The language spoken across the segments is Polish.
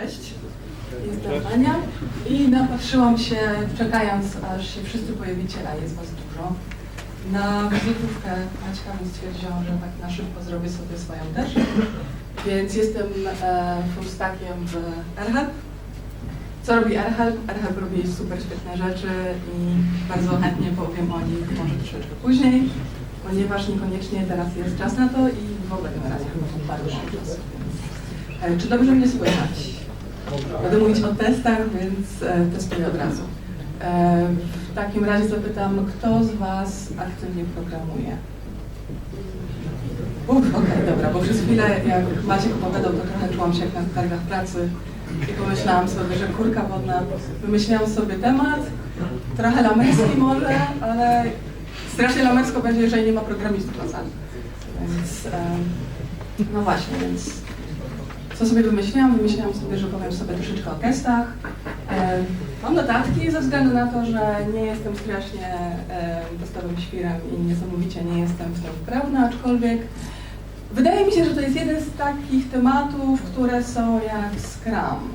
Cześć, jestem Ania i napatrzyłam się, czekając aż się wszyscy pojawicie, a jest was dużo, na wizytówkę Maćka, więc stwierdziłam, że tak na szybko zrobię sobie swoją też. Więc jestem e, full stackiem w AirHelp. Co robi AirHelp? AirHelp robi super świetne rzeczy i bardzo chętnie powiem o nich może troszeczkę później, ponieważ niekoniecznie teraz jest czas na to i w ogóle generalnie chyba bardzo szybko e, czy dobrze mnie słychać? Będę mówić o testach, więc e, testuję od razu. E, w takim razie zapytam, kto z Was aktywnie programuje? Uff, okej, dobra, bo przez chwilę jak Maciek opowiadał, to trochę czułam się jak na targach pracy i pomyślałam sobie, że kurka wodna, wymyśliłam sobie temat, trochę lamerski może, ale strasznie lamersko będzie, jeżeli nie ma programistów na sali. Więc, em, no właśnie, więc co sobie wymyśliłam? Wymyśliłam sobie, że powiem sobie troszeczkę o testach. Mam notatki ze względu na to, że nie jestem strasznie testowym świrem i niesamowicie nie jestem w tym wprawna, aczkolwiek wydaje mi się, że to jest jeden z takich tematów, które są jak Scrum.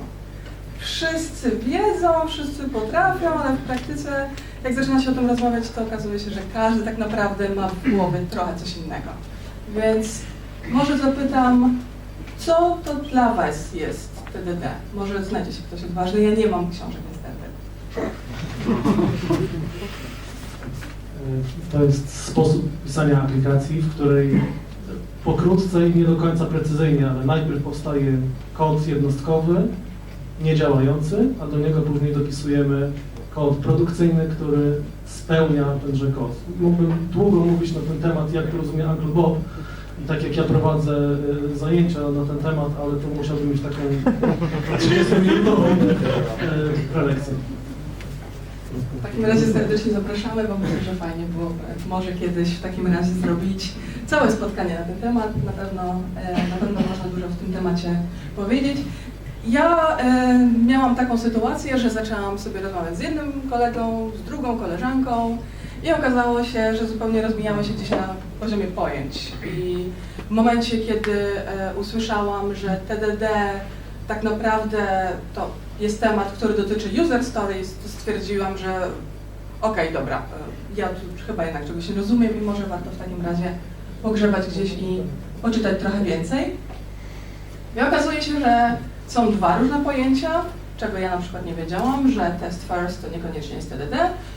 Wszyscy wiedzą, wszyscy potrafią, ale w praktyce, jak zaczyna się o tym rozmawiać, to okazuje się, że każdy tak naprawdę ma w głowie trochę coś innego. Więc może zapytam, co to dla Was jest TDD? Może znajdzie się ktoś odważny, ja nie mam książek niestety. To jest sposób pisania aplikacji, w której pokrótce i nie do końca precyzyjnie, ale najpierw powstaje kod jednostkowy, niedziałający, a do niego później dopisujemy kod produkcyjny, który spełnia tenże kod. Mógłbym długo mówić na ten temat, jak to rozumie Uncle Bob, tak jak ja prowadzę e, zajęcia na ten temat, ale to musiałbym mieć taką 30-minutową e, prelekcję. W takim razie serdecznie zapraszamy, bo myślę, że fajnie było może kiedyś w takim razie zrobić całe spotkanie na ten temat. Na pewno, e, na pewno można dużo w tym temacie powiedzieć. Ja e, miałam taką sytuację, że zaczęłam sobie rozmawiać z jednym kolegą, z drugą koleżanką i okazało się, że zupełnie rozmijamy się gdzieś na poziomie pojęć. I w momencie, kiedy e, usłyszałam, że TDD tak naprawdę to jest temat, który dotyczy user stories, to stwierdziłam, że okej, dobra, e, ja tu chyba jednak czegoś nie rozumiem i może warto w takim razie pogrzebać gdzieś i poczytać trochę więcej. I okazuje się, że są dwa różne pojęcia, czego ja na przykład nie wiedziałam, że test first to niekoniecznie jest TDD,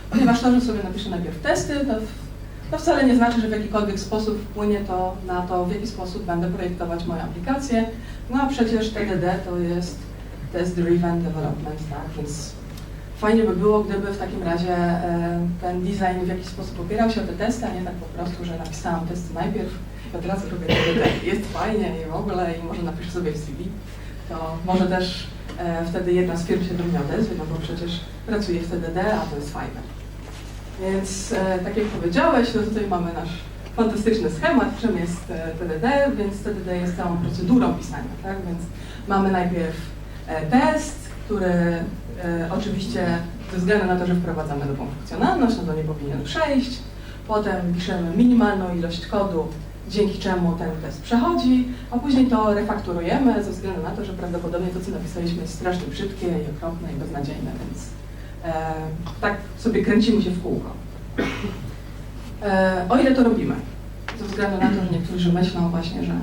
ponieważ to, że sobie napiszę najpierw testy, to, to wcale nie znaczy, że w jakikolwiek sposób wpłynie to na to, w jaki sposób będę projektować moją aplikację. No a przecież TDD to jest Test Driven Development, tak, więc fajnie by było, gdyby w takim razie e, ten design w jakiś sposób opierał się o te testy, a nie tak po prostu, że napisałam testy najpierw od razu robię TDD. Jest fajnie i w ogóle i może napiszę sobie w CV, to może też e, wtedy jedna z firm się do mnie odezwie, no bo przecież pracuję w TDD, a to jest fajne. Więc e, tak jak powiedziałeś, to tutaj mamy nasz fantastyczny schemat, czym jest e, TDD, więc TDD jest całą procedurą pisania, tak? Więc mamy najpierw e, test, który oczywiście ze względu na to, że wprowadzamy nową funkcjonalność, no to nie powinien przejść. Potem piszemy minimalną ilość kodu, dzięki czemu ten test przechodzi, a później to refakturujemy ze względu na to, że prawdopodobnie to, co napisaliśmy jest strasznie brzydkie i okropne i beznadziejne, więc tak sobie kręcimy się w kółko. E, o ile to robimy, ze względu na to, że niektórzy myślą właśnie, że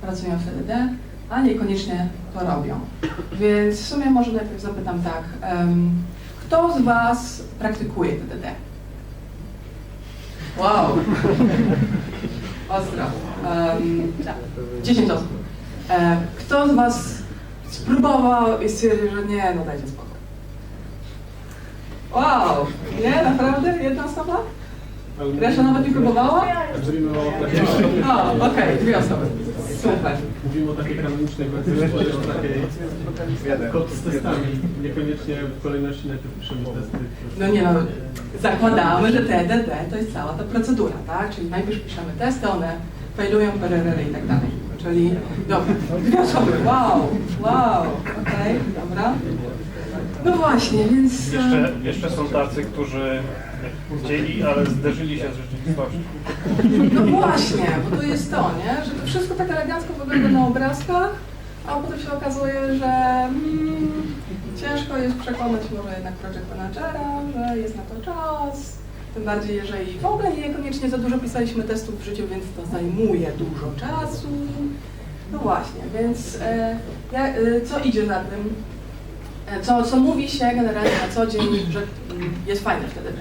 pracują w TDD, a niekoniecznie to robią. Więc w sumie może najpierw zapytam tak, kto z Was praktykuje TDD? Wow! Ostro. Um, 10 osób. E, kto z Was spróbował i stwierdził, że nie, no dajcie spokój. Wow! Nie? Naprawdę? Jedna osoba? Reszta nawet nie próbowała? Mówimy o O, okej, dwie osoby. Super. Mówimy o takiej kanonicznej wersji, o takiej kod z testami. Niekoniecznie w kolejności najpierw piszemy testy. No nie no, zakładamy, że TDD to jest cała ta procedura, tak? Czyli najpierw piszemy testy, one failują, PRR i tak dalej. Czyli, dobra, dwie osoby, wow, wow, okej, dobra. No właśnie, więc... e, Jeszcze, jeszcze są tacy, którzy chcieli, ale zderzyli się z rzeczywistością. No właśnie, bo to jest to, nie? Że to wszystko tak elegancko wygląda na obrazkach, a potem się okazuje, że mm, ciężko jest przekonać może jednak project managera, że jest na to czas. Tym bardziej, jeżeli w ogóle niekoniecznie za dużo pisaliśmy testów w życiu, więc to zajmuje dużo czasu. No właśnie, więc e, ja, e, co idzie za tym? E, Co, co mówi się generalnie na co dzień, że jest fajne wtedy.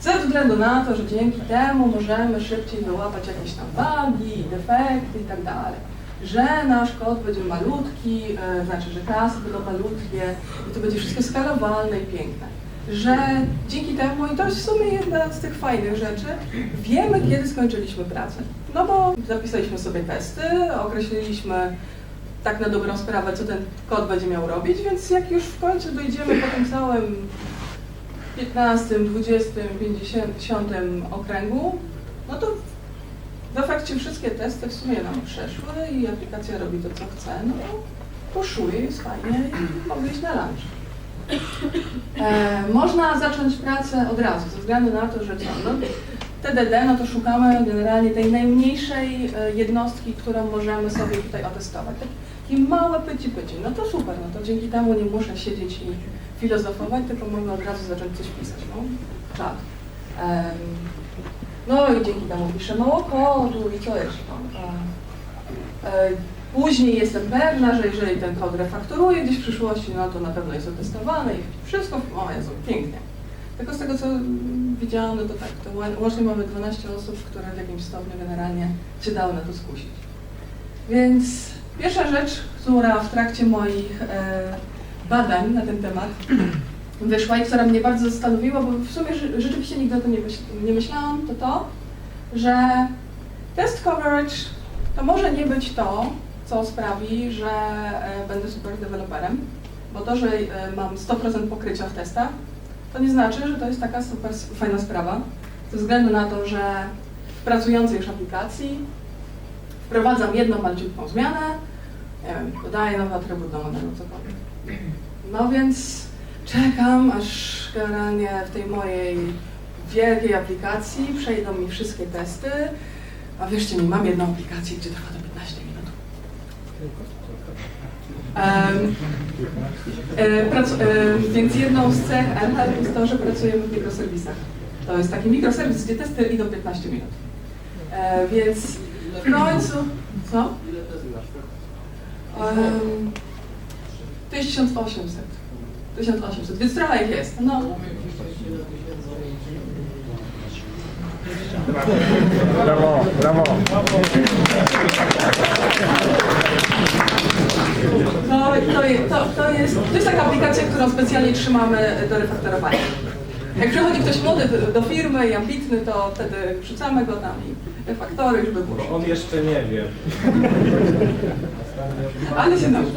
Ze względu na to, że dzięki temu możemy szybciej wyłapać jakieś tam bugi, defekty i tak dalej. Że nasz kod będzie malutki, e, znaczy, że klasy będą malutkie i to będzie wszystko skalowalne i piękne. Że dzięki temu, i to jest w sumie jedna z tych fajnych rzeczy, wiemy kiedy skończyliśmy pracę. No bo zapisaliśmy sobie testy, określiliśmy tak na dobrą sprawę, co ten kod będzie miał robić, więc jak już w końcu dojdziemy po tym całym 15, 20, 50 okręgu, no to w efekcie wszystkie testy w sumie nam przeszły i aplikacja robi to, co chce, no to puszuje, jest fajnie i mogę iść na lunch. E, można zacząć pracę od razu, ze względu na to, że co, no, TDD, no to szukamy generalnie tej najmniejszej e, jednostki, którą możemy sobie tutaj otestować. Takie małe pyci pyci, no to super, no to dzięki temu nie muszę siedzieć i filozofować, tylko mogę od razu zacząć coś pisać, no, czat. Em, no i dzięki temu piszę mało kodu i co jeszcze. E, Później jestem pewna, że jeżeli ten kod refaktoruje gdzieś w przyszłości, no to na pewno jest otestowany i wszystko, o Jezu, pięknie. Tylko z tego co widziałam, no to tak, to łącznie mamy 12 osób, które w jakimś stopniu generalnie się dały na to skusić. Więc pierwsza rzecz, która w trakcie moich e, badań na ten temat wyszła i która mnie bardzo zastanowiła, bo w sumie rze- rzeczywiście nigdy o tym nie, myśl, nie myślałam, to to, że test coverage to może nie być to, co sprawi, że e, będę super deweloperem, bo to, że e, mam 100% pokrycia w testach, to nie znaczy, że to jest taka super fajna sprawa, ze względu na to, że w pracującej już aplikacji wprowadzam jedną malciutką zmianę, nie wiem, dodaję nowy atrybut do modelu, cokolwiek. No więc czekam, aż generalnie w tej mojej wielkiej aplikacji przejdą mi wszystkie testy, a wierzcie mi, mam jedną aplikację, gdzie trwa to 15 minut. Em, e, więc jedną z cech LHL jest to, że pracujemy w mikroserwisach. To jest taki mikroserwis, gdzie testy idą 15 minut. E, więc w końcu... Co? Um, 1800. 1800, więc trochę ich jest. No. Brawo, brawo. To, to, je- to, to, jest, to jest taka aplikacja, którą specjalnie trzymamy do refaktorowania. Jak przychodzi ktoś młody do- do firmy i ambitny, to wtedy wrzucamy go tam i refaktory już wypuszczą. On jeszcze nie wie. Ale się nauczyć.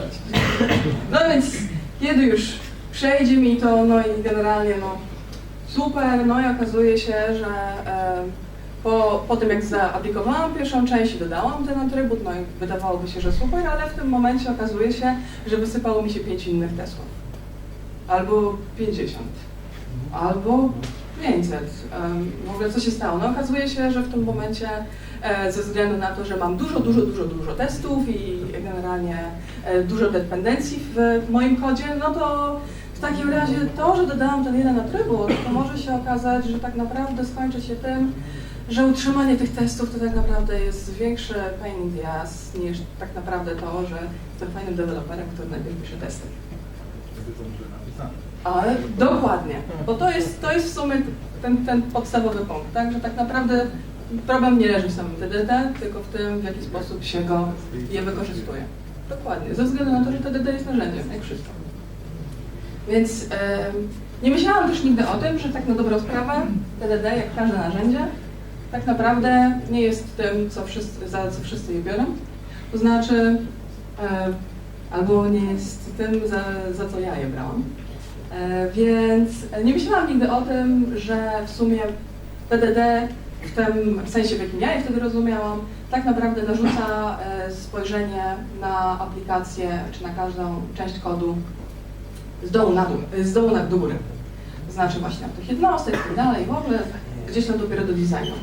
No więc kiedy już przejdzie mi to, no i generalnie no super, no i okazuje się, że e, po, po tym jak zaaplikowałam pierwszą część i dodałam ten atrybut, no i wydawałoby się, że super, ale w tym momencie okazuje się, że wysypało mi się pięć innych testów. Albo 50. Albo 500. Em, W ogóle co się stało? No okazuje się, że w tym momencie e, ze względu na to, że mam dużo, dużo, dużo, dużo testów i generalnie e, dużo dependencji w moim kodzie, no to w takim razie to, że dodałam ten jeden atrybut, to może się okazać, że tak naprawdę skończy się tym, że utrzymanie tych testów to tak naprawdę jest większy pain in the ass niż tak naprawdę to, że jestem fajnym deweloperem, który najpierw pisze testy. Ale dokładnie, bo to jest, to jest w sumie ten, ten podstawowy punkt, tak? Że tak naprawdę problem nie leży w samym TDD, tylko w tym, w jaki sposób się go je wykorzystuje. Dokładnie, ze względu na to, że TDD jest narzędziem, jak wszystko. Więc em, nie myślałam też nigdy o tym, że tak na dobrą sprawę TDD, jak każde narzędzie, tak naprawdę nie jest tym, co wszyscy, za co wszyscy je biorą. To znaczy, e, albo nie jest tym, za, za co ja je brałam. E, Więc nie myślałam nigdy o tym, że w sumie PDD w tym sensie, w jakim ja je wtedy rozumiałam, tak naprawdę narzuca e, spojrzenie na aplikację czy na każdą część kodu z dołu na dół, z dołu na do góry. To znaczy właśnie od tych jednostek i tak dalej, w ogóle gdzieś tam dopiero do designu.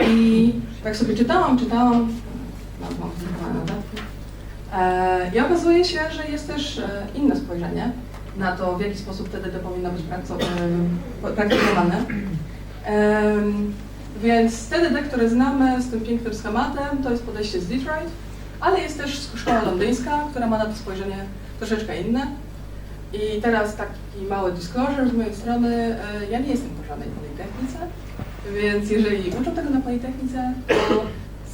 I tak sobie czytałam, czytałam, no, mam notatki, E, I okazuje się, że jest też inne spojrzenie, na to, w jaki sposób TDD powinno być praktykowane. Więc TDD, które znamy z tym pięknym schematem, to jest podejście z Detroit, ale jest też szkoła londyńska, która ma na to spojrzenie troszeczkę inne. I teraz taki mały disclosure z mojej strony. e, Ja nie jestem po żadnej politechnice, więc jeżeli uczą tego na politechnice, to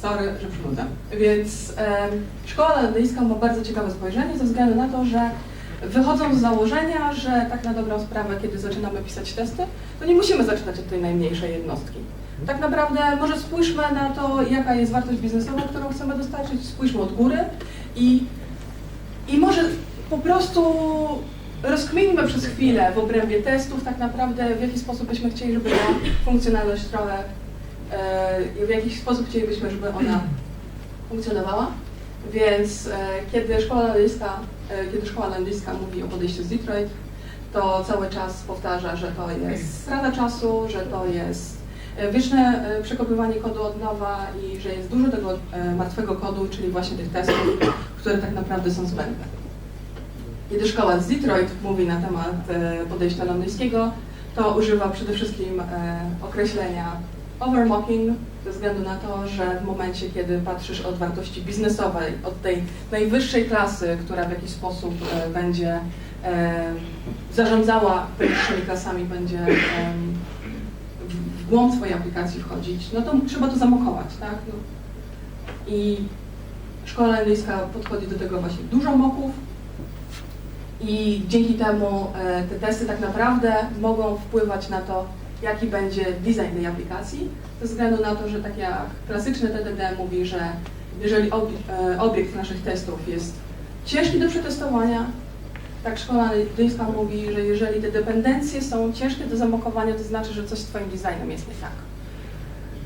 sorry, że przynudzam. Więc szkoła londyńska ma bardzo ciekawe spojrzenie ze względu na to, że wychodzą z założenia, że tak na dobrą sprawę, kiedy zaczynamy pisać testy, to nie musimy zaczynać od tej najmniejszej jednostki. Tak naprawdę może spójrzmy na to, jaka jest wartość biznesowa, którą chcemy dostarczyć, spójrzmy od góry i, i może po prostu rozkminimy przez chwilę w obrębie testów tak naprawdę, w jaki sposób byśmy chcieli, żeby ta funkcjonalność trochę, e, w jaki sposób chcielibyśmy, żeby ona funkcjonowała. Więc e, kiedy szkoła londyńska, e, kiedy szkoła mówi o podejściu z Detroit, to cały czas powtarza, że to jest strata czasu, że to jest e, wieczne przekopywanie kodu od nowa i że jest dużo tego martwego kodu, czyli właśnie tych testów, które tak naprawdę są zbędne. Kiedy szkoła z Detroit mówi na temat podejścia londyńskiego, to używa przede wszystkim określenia overmocking, ze względu na to, że w momencie, kiedy patrzysz od wartości biznesowej, od tej najwyższej klasy, która w jakiś sposób e, będzie e, zarządzała wyższymi klasami, będzie em, w- głąb Twojej aplikacji wchodzić, no to trzeba to zamokować, tak? No. I szkoła londyńska podchodzi do tego właśnie dużo moków i dzięki temu e, te testy tak naprawdę mogą wpływać na to, jaki będzie design tej aplikacji, ze względu na to, że tak jak klasyczny TDD mówi, że jeżeli e, obiekt naszych testów jest ciężki do przetestowania, tak szkoła londyńska mówi, że jeżeli te dependencje są ciężkie do zamokowania, to znaczy, że coś z Twoim designem jest nie tak.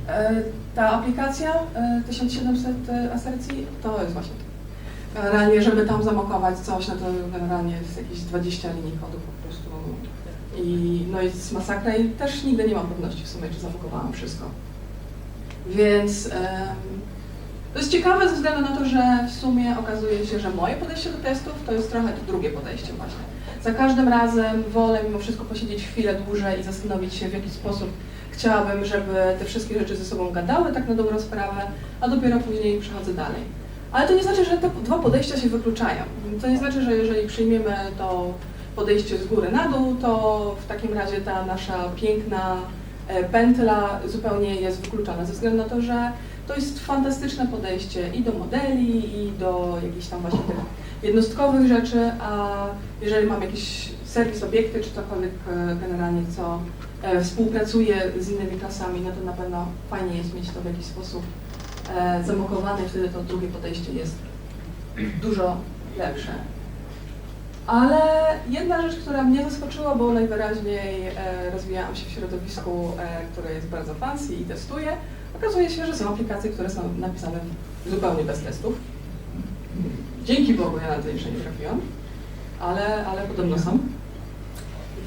E, Ta aplikacja e, 1700 asercji to jest właśnie to. Generalnie, żeby tam zamokować coś, no to generalnie jest jakieś 20 linii kodu po prostu. I no jest masakra i też nigdy nie mam pewności w sumie, czy zamokowałam wszystko. Więc em, to jest ciekawe ze względu na to, że w sumie okazuje się, że moje podejście do testów to jest trochę to drugie podejście właśnie. Za każdym razem wolę mimo wszystko posiedzieć chwilę dłużej i zastanowić się, w jaki sposób chciałabym, żeby te wszystkie rzeczy ze sobą gadały tak na dobrą sprawę, a dopiero później przechodzę dalej. Ale to nie znaczy, że te dwa podejścia się wykluczają. To nie znaczy, że jeżeli przyjmiemy to podejście z góry na dół, to w takim razie ta nasza piękna e, pętla zupełnie jest wykluczona, ze względu na to, że to jest fantastyczne podejście i do modeli, i do jakichś tam właśnie tych jednostkowych rzeczy, a jeżeli mam jakiś serwis obiekty, czy cokolwiek e, generalnie, co e, współpracuje z innymi klasami, no to na pewno fajnie jest mieć to w jakiś sposób zamokowane wtedy to drugie podejście jest dużo lepsze. Ale jedna rzecz, która mnie zaskoczyła, bo najwyraźniej e, rozwijałam się w środowisku, e, które jest bardzo fancy i testuję, okazuje się, że są aplikacje, które są napisane zupełnie bez testów. Dzięki Bogu ja na to jeszcze nie trafiłam, ale, ale podobno są.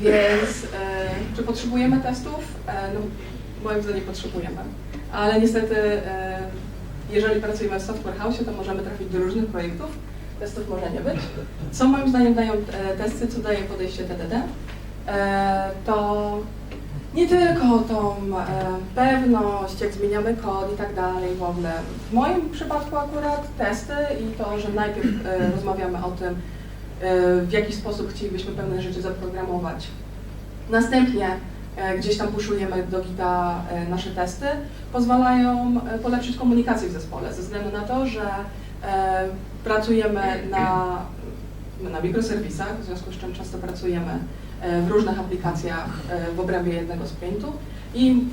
Więc e, czy potrzebujemy testów? E, no, moim zdaniem potrzebujemy. Ale niestety, e, jeżeli pracujemy w software house, to możemy trafić do różnych projektów. Testów może nie być. Co moim zdaniem dają e, testy, co daje podejście TDD? E, to nie tylko tą e, pewność, jak zmieniamy kod i tak dalej w ogóle. W moim przypadku akurat testy i to, że najpierw rozmawiamy o tym, w jaki sposób chcielibyśmy pewne rzeczy zaprogramować. Następnie gdzieś tam puszujemy do Gita nasze testy, pozwalają polepszyć komunikację w zespole, ze względu na to, że pracujemy na, na mikroserwisach, w związku z czym często pracujemy e, w różnych aplikacjach e, w obrębie jednego sprintu i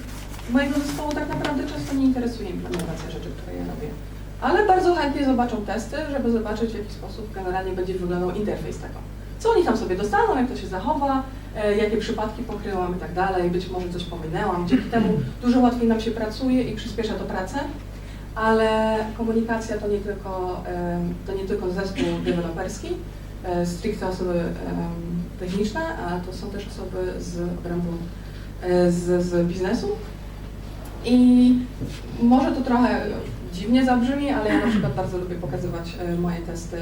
mojego zespołu tak naprawdę często nie interesuje implementacja rzeczy, które ja robię. Ale bardzo chętnie zobaczą testy, żeby zobaczyć w jaki sposób generalnie będzie wyglądał interfejs tego. Co oni tam sobie dostaną, jak to się zachowa, e, jakie przypadki pokryłam i tak dalej, być może coś pominęłam. Dzięki temu dużo łatwiej nam się pracuje i przyspiesza to pracę, ale komunikacja to nie tylko, to nie tylko zespół deweloperski, e, stricte osoby techniczne, a to są też osoby z obrębu, e, z, z biznesu. I może to trochę dziwnie zabrzmi, ale ja na przykład bardzo lubię pokazywać e, moje testy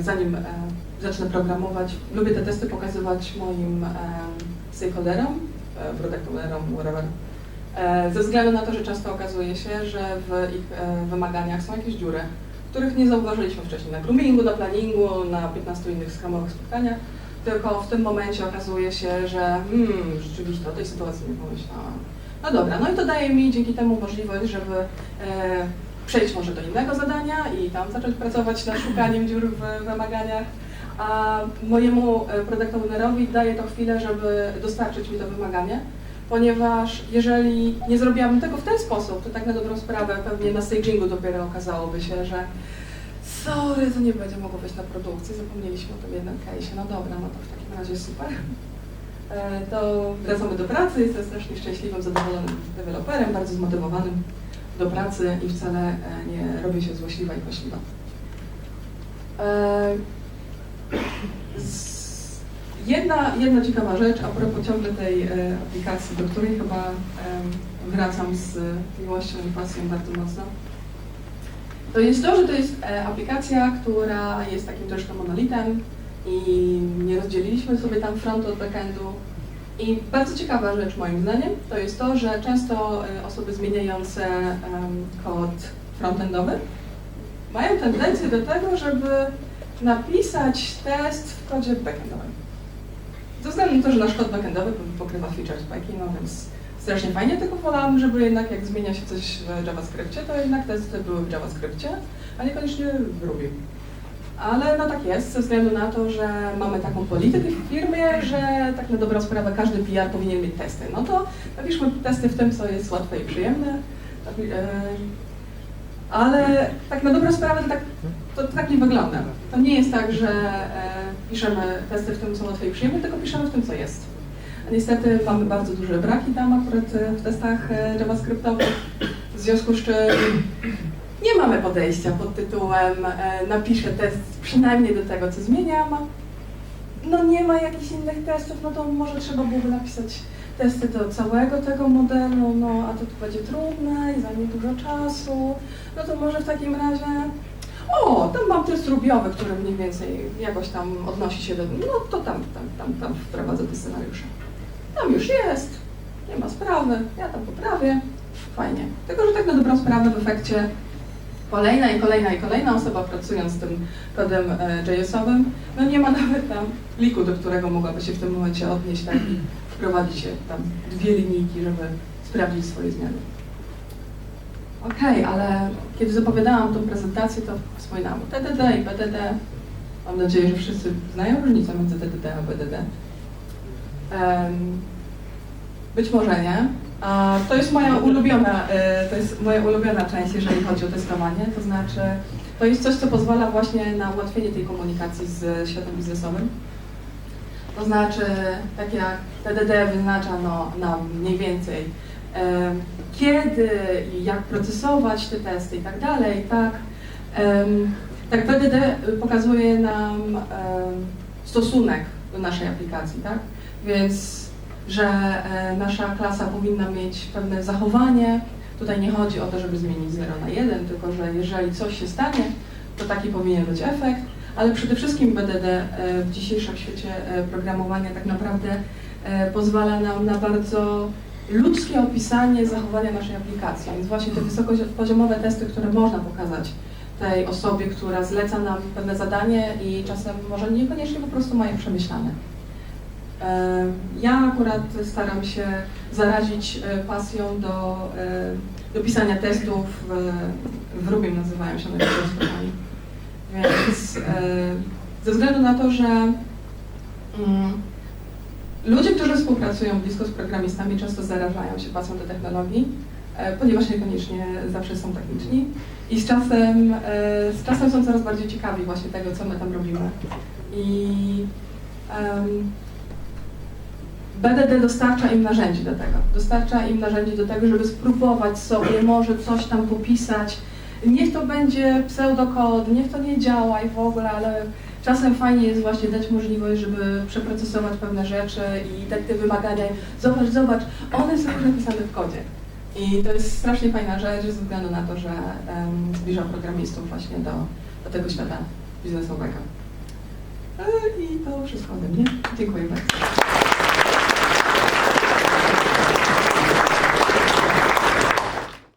zanim zacznę programować, lubię te testy pokazywać moim stakeholderom, product ownerom, whatever, ze względu na to, że często okazuje się, że w ich e, wymaganiach są jakieś dziury, których nie zauważyliśmy wcześniej na groomingu, na planningu, na 15 innych skamowych spotkaniach, tylko w tym momencie okazuje się, że hmm, rzeczywiście o tej sytuacji nie pomyślałam. No dobra, no i to daje mi dzięki temu możliwość, żeby e, przejść może do innego zadania i tam zacząć pracować nad szukaniem dziur w wymaganiach, a mojemu e, product ownerowi daje to chwilę, żeby dostarczyć mi to wymaganie, ponieważ jeżeli nie zrobiłabym tego w ten sposób, to tak na dobrą sprawę pewnie na stagingu dopiero okazałoby się, że sorry, to nie będzie mogło wejść na produkcję, zapomnieliśmy o tym jednym case'ie, no dobra, no to w takim razie super. E, To wracamy do pracy, jestem strasznie szczęśliwym, zadowolonym deweloperem, bardzo zmotywowanym do pracy i wcale e, nie robię się złośliwa i kośliwa. E, z- Jedna, jedna ciekawa rzecz a propos ciągle tej e, aplikacji, do której chyba em, wracam z miłością i pasją bardzo mocno. To jest to, że to jest e, aplikacja, która jest takim troszkę monolitem i nie rozdzieliliśmy sobie tam frontu od backendu. I bardzo ciekawa rzecz moim zdaniem to jest to, że często e, osoby zmieniające em, kod frontendowy mają tendencję do tego, żeby napisać test w kodzie backendowym. Ze względu na to, że nasz kod backendowy pokrywa feature spike'i, no więc strasznie fajnie, tylko wolałam, żeby jednak jak zmienia się coś w JavaScriptie, to jednak testy były w JavaScriptie, a niekoniecznie w Ruby. Ale no tak jest, ze względu na to, że mamy taką politykę w firmie, że tak na dobrą sprawę każdy PR powinien mieć testy. No to napiszmy testy w tym, co jest łatwe i przyjemne. Tak, e, ale tak na dobrą sprawę to tak, to, to tak nie wygląda. To nie jest tak, że e, piszemy testy w tym, co łatwe i przyjemne, tylko piszemy w tym, co jest. Niestety mamy bardzo duże braki tam akurat e, w testach e, JavaScriptowych, w związku z czym nie mamy podejścia pod tytułem e, napiszę test przynajmniej do tego, co zmieniam. No nie ma jakichś innych testów, no to może trzeba byłoby napisać testy do całego tego modelu, no a to tu będzie trudne i zajmie dużo czasu. No to może w takim razie o, tam mam test rubiowy, który mniej więcej jakoś tam odnosi się do, no to tam, tam, tam, tam wprowadzę te scenariusze. Tam już jest, nie ma sprawy, ja tam poprawię, fajnie. Tylko, że tak na dobrą sprawę w efekcie kolejna i kolejna i kolejna osoba pracując z tym kodem e, JS-owym, no nie ma nawet tam pliku, do którego mogłaby się w tym momencie odnieść tak, i wprowadzić się tam dwie linijki, żeby sprawdzić swoje zmiany. Okej, ale kiedy zapowiadałam tą prezentację, to wspominałam o TDD i BDD. Mam nadzieję, że wszyscy znają różnicę między TDD a BDD. Em, być może nie. A to jest moja ulubiona, e, to jest moja ulubiona część, jeżeli chodzi o testowanie. To znaczy, to jest coś, co pozwala właśnie na ułatwienie tej komunikacji z światem biznesowym. To znaczy, tak jak TDD wyznacza no, nam mniej więcej kiedy i jak procesować te testy i tak dalej, tak, tak BDD pokazuje nam stosunek do naszej aplikacji, tak? Więc, że e, nasza klasa powinna mieć pewne zachowanie. Tutaj nie chodzi o to, żeby zmienić 0 na 1, tylko że jeżeli coś się stanie, to taki powinien być efekt, ale przede wszystkim BDD e, w dzisiejszym świecie e, programowania tak naprawdę e, pozwala nam na bardzo ludzkie opisanie zachowania naszej aplikacji. Więc właśnie te wysokopoziomowe testy, które można pokazać tej osobie, która zleca nam pewne zadanie i czasem może niekoniecznie po prostu ma je przemyślane. E, Ja akurat staram się zarazić e, pasją do, e, do pisania testów, w- Rubim nazywają się one testami. Więc ze względu na to, że mm, ludzie, którzy współpracują blisko z programistami, często zarażają się pasją do technologii, e, ponieważ niekoniecznie zawsze są techniczni i z czasem, e, z czasem są coraz bardziej ciekawi właśnie tego, co my tam robimy. I em, BDD dostarcza im narzędzi do tego. Dostarcza im narzędzi do tego, żeby spróbować sobie może coś tam popisać. Niech to będzie pseudokod, niech to nie działa i w ogóle, ale czasem fajnie jest właśnie dać możliwość, żeby przeprocesować pewne rzeczy i dać te wymagania. Zobacz, zobacz, one są już napisane w kodzie. I to jest strasznie fajna rzecz ze względu na to, że um, zbliża programistów właśnie do, do tego świata biznesowego. E, I to wszystko ode mnie. Dziękuję bardzo.